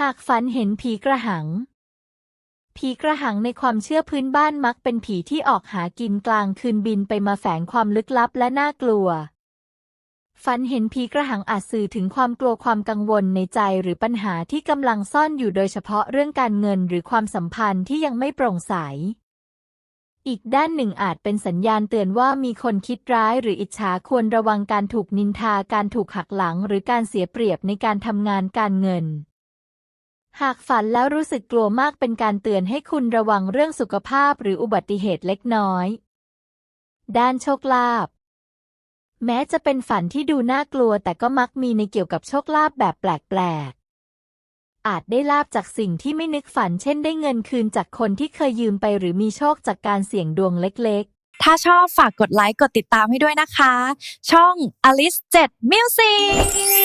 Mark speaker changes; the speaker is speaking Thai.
Speaker 1: หากฝันเห็นผีกระหัง ผีกระหังในความเชื่อพื้นบ้านมักเป็นผีที่ออกหากินกลางคืนบินไปมาแฝงความลึกลับและน่ากลัว ฝันเห็นผีกระหังอาจสื่อถึงความกลัวความกังวลในใจหรือปัญหาที่กำลังซ่อนอยู่โดยเฉพาะเรื่องการเงินหรือความสัมพันธ์ที่ยังไม่โปร่งใส อีกด้านหนึ่งอาจเป็นสัญญาณเตือนว่ามีคนคิดร้ายหรืออิจฉาควรระวังการถูกนินทาการถูกหักหลัง หรือการเสียเปรียบในการทำงานการเงิน หากฝันแล้วรู้สึกกลัวมากเป็นการเตือนให้คุณระวังเรื่องสุขภาพหรืออุบัติเหตุเล็กน้อย ด้านโชคลาภแม้จะเป็นฝันที่ดูน่ากลัวแต่ก็มักมีในเกี่ยวกับโชคลาภแบบแปลกๆ อาจได้ลาบจากสิ่งที่ไม่นึกฝัน เช่นได้เงินคืนจากคนที่เคยยืมไปหรือมีโชคจากการเสี่ยงดวงเล็ก
Speaker 2: ถ้าชอบฝากกดไลค์กดติดตามให้ด้วยนะคะ ช่อง Alice 7 Music